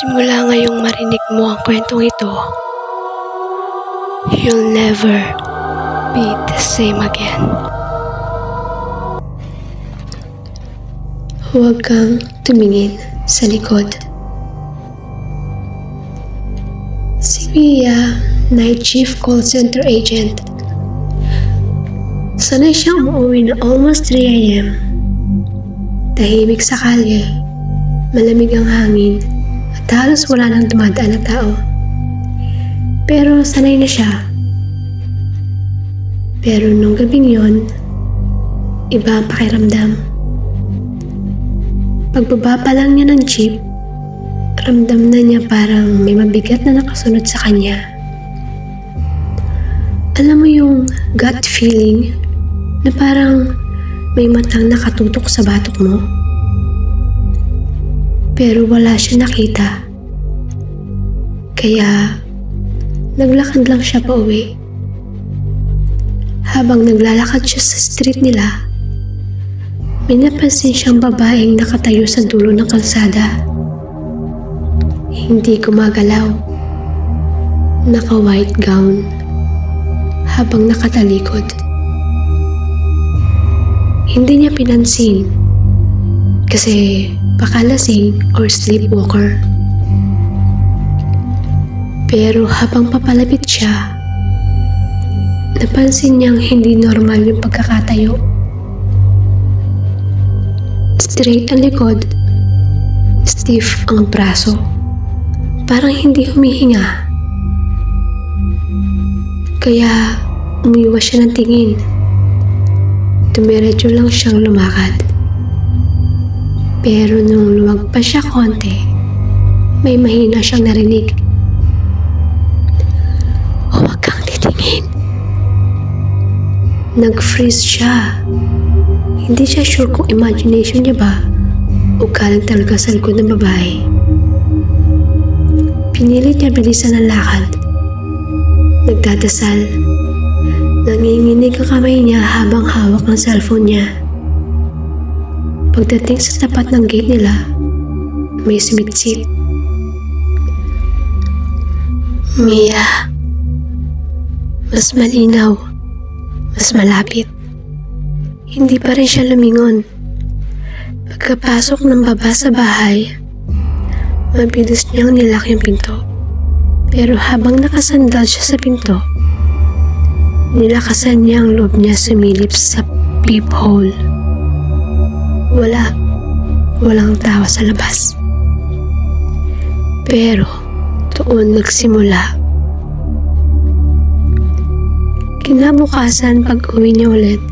Simula ngayong marinig mo ang kwentong ito, you'll never be the same again. Huwag kang tumingin sa likod. Si Mia, night chief call center agent. Sanay siyang umuwi na almost 3 a.m. Tahimik sa kalye, malamig ang hangin, at halos wala nang dumadaan na tao. Pero sanay na siya. Pero nung gabing yon, iba ang pakiramdam. Pagbaba pa lang niya ng jeep, ramdam na niya parang may mabigat na nakasunod sa kanya. Alam mo yung gut feeling na parang may matang nakatutok sa batok mo? Pero wala siya nakita. Kaya, naglakad lang siya pa uwi. Habang naglalakad siya sa street nila, may napansin siyang babaeng nakatayo sa dulo ng kalsada. Hindi gumagalaw. Naka-white gown. Habang nakatalikod. Hindi niya pinansin. Kasi pakalasing or sleepwalker. Pero habang papalapit siya, napansin niyang hindi normal yung pagkakatayo. Straight ang likod, stiff ang braso. Parang hindi humihinga. Kaya umiwas siya ng tingin. Dumiretso lang siyang lumakad. Pero nung lumagpas siya konti, may mahina siyang narinig. Huwag kang titingin. Nag-freeze siya. Hindi siya sure kung imagination niya ba o galing talaga sa likod ng babae. Pinilit niya bilisan ang lakad. Nagdadasal. Nanginginig ang kamay niya habang hawak ang cellphone niya. Pagdating sa tapat ng gate nila, may sumitsit. Mia, mas malinaw, mas malapit. Hindi pa rin siya lumingon. Pagkapasok ng baba sa bahay, mabilis niyang nilak yung pinto. Pero habang nakasandal siya sa pinto, nilakasan niya ang loob niya sumilip sa peephole. Wala. Walang tao sa labas. Pero, doon nagsimula. Kinabukasan pag uwi niya ulit,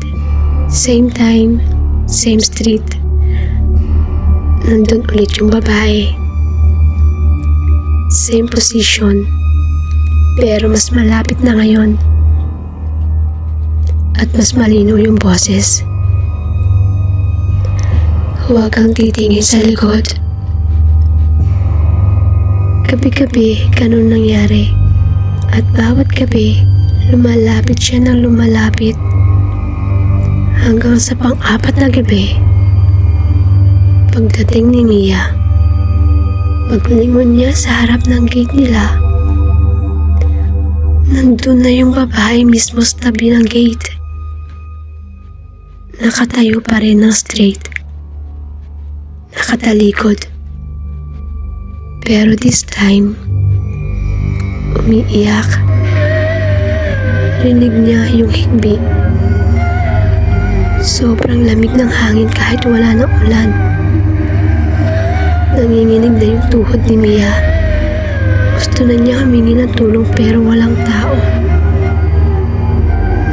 same time, same street. Nandun ulit yung babae. Same position, pero mas malapit na ngayon. At mas malinaw yung boses. Huwag kang titingin sa likod. Gabi-gabi, ganun nangyari. At bawat gabi, lumalapit siya ng lumalapit. Hanggang sa pang-apat na gabi, pagdating ni Mia, paglingon niya sa harap ng gate nila, nandun na yung babae mismo sa tabi ng gate. Nakatayo pa rin ng straight nakatalikod. Pero this time, umiiyak. Rinig niya yung higbi. Sobrang lamig ng hangin kahit wala ng ulan. Nanginginig na yung tuhod ni Mia. Gusto na niya humingi ng tulong pero walang tao.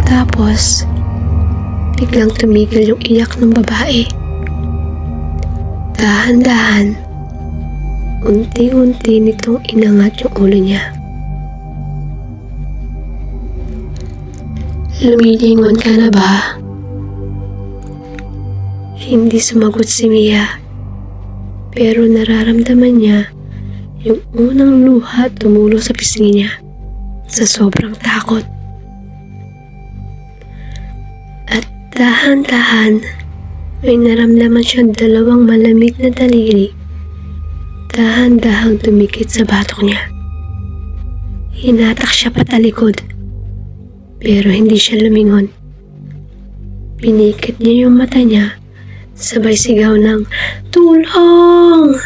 Tapos, biglang tumigil yung iyak ng babae. Dahan-dahan, unti-unti nitong inangat yung ulo niya. Lumilingon ka na ba? Hindi sumagot si Mia. Pero nararamdaman niya yung unang luha tumulo sa pisngi niya sa sobrang takot. At dahan-dahan may naramdaman siyang dalawang malamig na daliri Dahan-dahang tumikit sa batok niya. Hinatak siya patalikod. Pero hindi siya lumingon. Pinikit niya yung mata niya. Sabay sigaw ng, Tulong!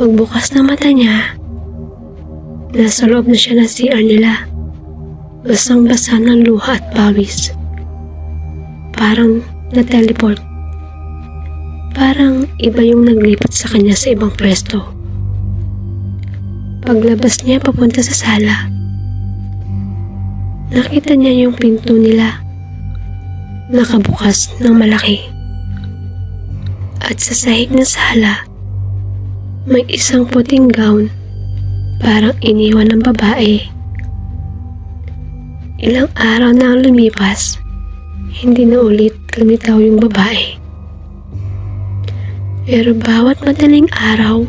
Pagbukas ng mata niya, nasa loob na siya ng CR nila. Basang-basa ng luha at pawis. Parang na-teleport. Parang iba yung naglipat sa kanya sa ibang pwesto. Paglabas niya papunta sa sala, nakita niya yung pinto nila. Nakabukas ng malaki. At sa sahig ng sala, may isang puting gown parang iniwan ng babae. Ilang araw na ang lumipas, hindi na ulit lumitaw yung babae. Pero bawat madaling araw,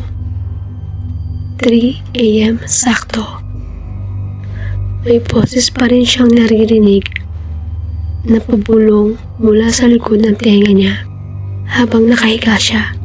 3 a.m. sakto, may boses pa rin siyang naririnig na pabulong mula sa likod ng tenga niya habang nakahiga siya.